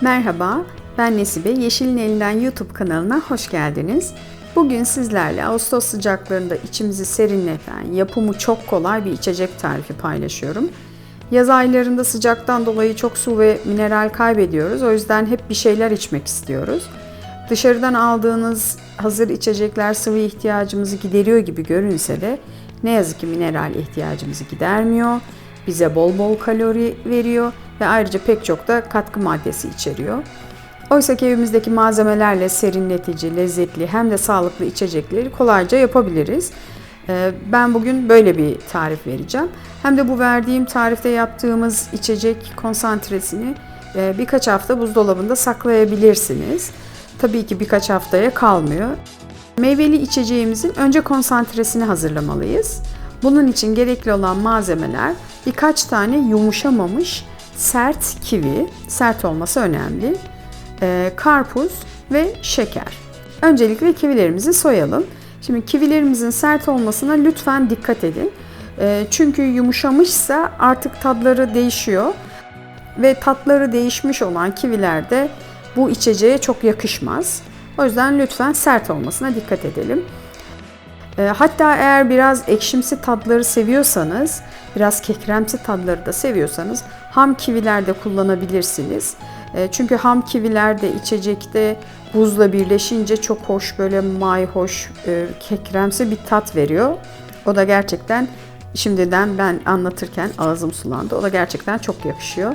Merhaba, ben Nesibe. Yeşilin Elinden YouTube kanalına hoş geldiniz. Bugün sizlerle Ağustos sıcaklarında içimizi serinleten, yapımı çok kolay bir içecek tarifi paylaşıyorum. Yaz aylarında sıcaktan dolayı çok su ve mineral kaybediyoruz. O yüzden hep bir şeyler içmek istiyoruz. Dışarıdan aldığınız hazır içecekler sıvı ihtiyacımızı gideriyor gibi görünse de ne yazık ki mineral ihtiyacımızı gidermiyor. Bize bol bol kalori veriyor ve ayrıca pek çok da katkı maddesi içeriyor. Oysa ki evimizdeki malzemelerle serinletici, lezzetli hem de sağlıklı içecekleri kolayca yapabiliriz. Ee, Ben bugün böyle bir tarif vereceğim. Hem de bu verdiğim tarifte yaptığımız içecek konsantresini e, birkaç hafta buzdolabında saklayabilirsiniz. Tabii ki birkaç haftaya kalmıyor. Meyveli içeceğimizin önce konsantresini hazırlamalıyız. Bunun için gerekli olan malzemeler birkaç tane yumuşamamış sert kivi, sert olması önemli, e, karpuz ve şeker. Öncelikle kivilerimizi soyalım. Şimdi kivilerimizin sert olmasına lütfen dikkat edin. E, çünkü yumuşamışsa artık tadları değişiyor ve tatları değişmiş olan kiviler de bu içeceğe çok yakışmaz. O yüzden lütfen sert olmasına dikkat edelim. E, Hatta eğer biraz ekşimsi tatları seviyorsanız, biraz kekremsi tatları da seviyorsanız ham kiviler de kullanabilirsiniz. E, Çünkü ham kiviler de içecekte buzla birleşince çok hoş böyle mayhoş, e, kekremsi bir tat veriyor. O da gerçekten şimdiden ben anlatırken ağzım sulandı. O da gerçekten çok yakışıyor.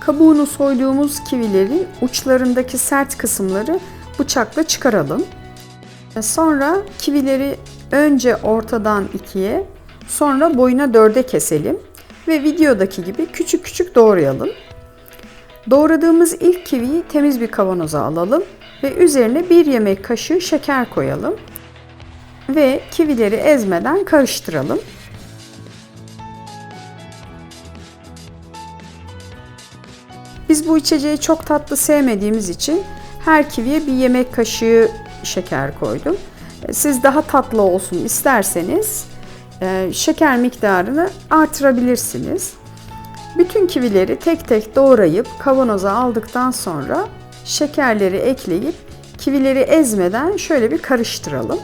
Kabuğunu soyduğumuz kivilerin uçlarındaki sert kısımları bıçakla çıkaralım. Sonra kivileri önce ortadan ikiye, sonra boyuna dörde keselim ve videodaki gibi küçük küçük doğrayalım. Doğradığımız ilk kiviyi temiz bir kavanoza alalım ve üzerine bir yemek kaşığı şeker koyalım ve kivileri ezmeden karıştıralım. Biz bu içeceği çok tatlı sevmediğimiz için her kiviye bir yemek kaşığı şeker koydum. Siz daha tatlı olsun isterseniz e, şeker miktarını artırabilirsiniz. Bütün kivileri tek tek doğrayıp kavanoza aldıktan sonra şekerleri ekleyip kivileri ezmeden şöyle bir karıştıralım.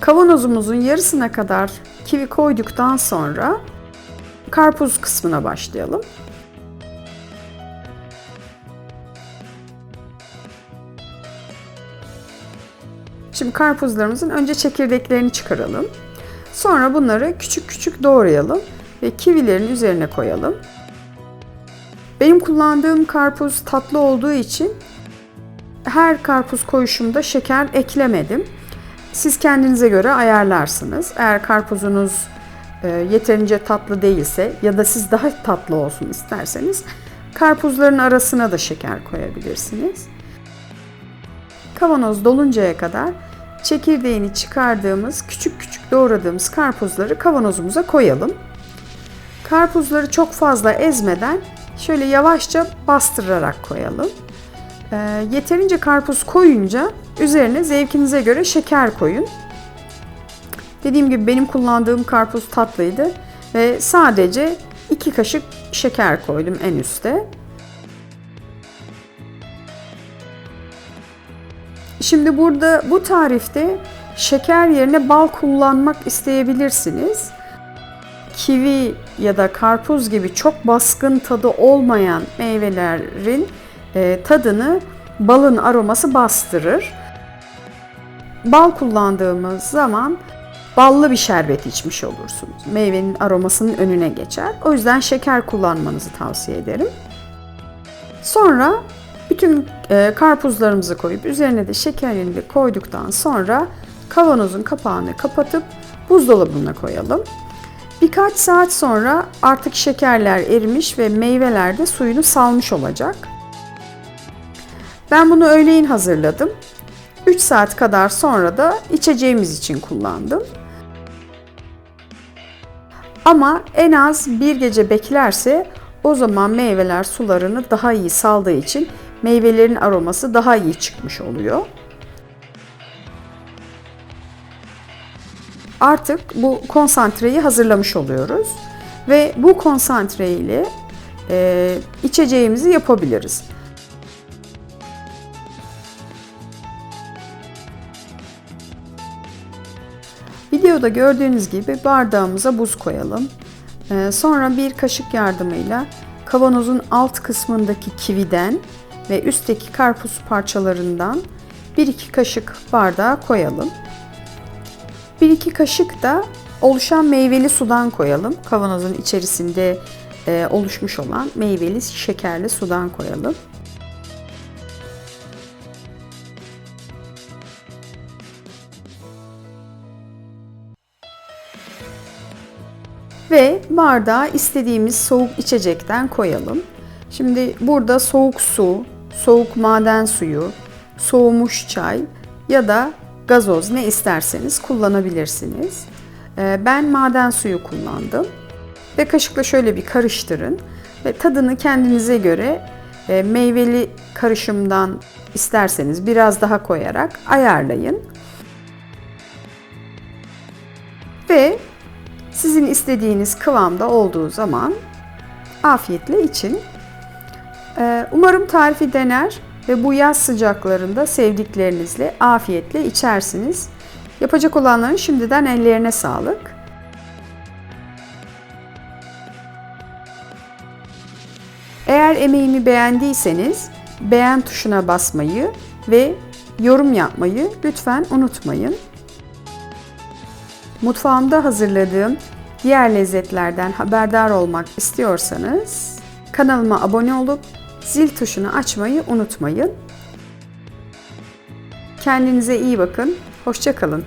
Kavanozumuzun yarısına kadar kivi koyduktan sonra karpuz kısmına başlayalım. Şimdi karpuzlarımızın önce çekirdeklerini çıkaralım. Sonra bunları küçük küçük doğrayalım ve kivilerin üzerine koyalım. Benim kullandığım karpuz tatlı olduğu için her karpuz koyuşumda şeker eklemedim. Siz kendinize göre ayarlarsınız. Eğer karpuzunuz e, yeterince tatlı değilse ya da siz daha tatlı olsun isterseniz karpuzların arasına da şeker koyabilirsiniz. Kavanoz doluncaya kadar çekirdeğini çıkardığımız küçük küçük doğradığımız karpuzları kavanozumuza koyalım. Karpuzları çok fazla ezmeden şöyle yavaşça bastırarak koyalım. E, yeterince karpuz koyunca üzerine zevkinize göre şeker koyun. Dediğim gibi benim kullandığım karpuz tatlıydı ve sadece 2 kaşık şeker koydum en üste. Şimdi burada bu tarifte şeker yerine bal kullanmak isteyebilirsiniz. Kivi ya da karpuz gibi çok baskın tadı olmayan meyvelerin e, tadını balın aroması bastırır. Bal kullandığımız zaman ballı bir şerbet içmiş olursunuz. Meyvenin aromasının önüne geçer. O yüzden şeker kullanmanızı tavsiye ederim. Sonra bütün e, karpuzlarımızı koyup üzerine de şekerini koyduktan sonra kavanozun kapağını kapatıp buzdolabına koyalım. Birkaç saat sonra artık şekerler erimiş ve meyveler de suyunu salmış olacak. Ben bunu öğleyin hazırladım. 3 saat kadar sonra da içeceğimiz için kullandım. Ama en az bir gece beklerse o zaman meyveler sularını daha iyi saldığı için meyvelerin aroması daha iyi çıkmış oluyor. Artık bu konsantreyi hazırlamış oluyoruz ve bu konsantre ile e, içeceğimizi yapabiliriz. Videoda gördüğünüz gibi bardağımıza buz koyalım. Ee, sonra bir kaşık yardımıyla kavanozun alt kısmındaki kividen ve üstteki karpuz parçalarından 1-2 kaşık bardağa koyalım. 1-2 kaşık da oluşan meyveli sudan koyalım. Kavanozun içerisinde e, oluşmuş olan meyveli şekerli sudan koyalım. Ve bardağa istediğimiz soğuk içecekten koyalım. Şimdi burada soğuk su, soğuk maden suyu, soğumuş çay ya da gazoz ne isterseniz kullanabilirsiniz. Ee, Ben maden suyu kullandım. Ve kaşıkla şöyle bir karıştırın ve tadını kendinize göre e, meyveli karışımdan isterseniz biraz daha koyarak ayarlayın. Ve sizin istediğiniz kıvamda olduğu zaman afiyetle için. Ee, Umarım tarifi dener ve bu yaz sıcaklarında sevdiklerinizle afiyetle içersiniz. Yapacak olanların şimdiden ellerine sağlık. Eğer emeğimi beğendiyseniz beğen tuşuna basmayı ve yorum yapmayı lütfen unutmayın. Mutfağımda hazırladığım diğer lezzetlerden haberdar olmak istiyorsanız kanalıma abone olup zil tuşunu açmayı unutmayın. Kendinize iyi bakın. Hoşçakalın.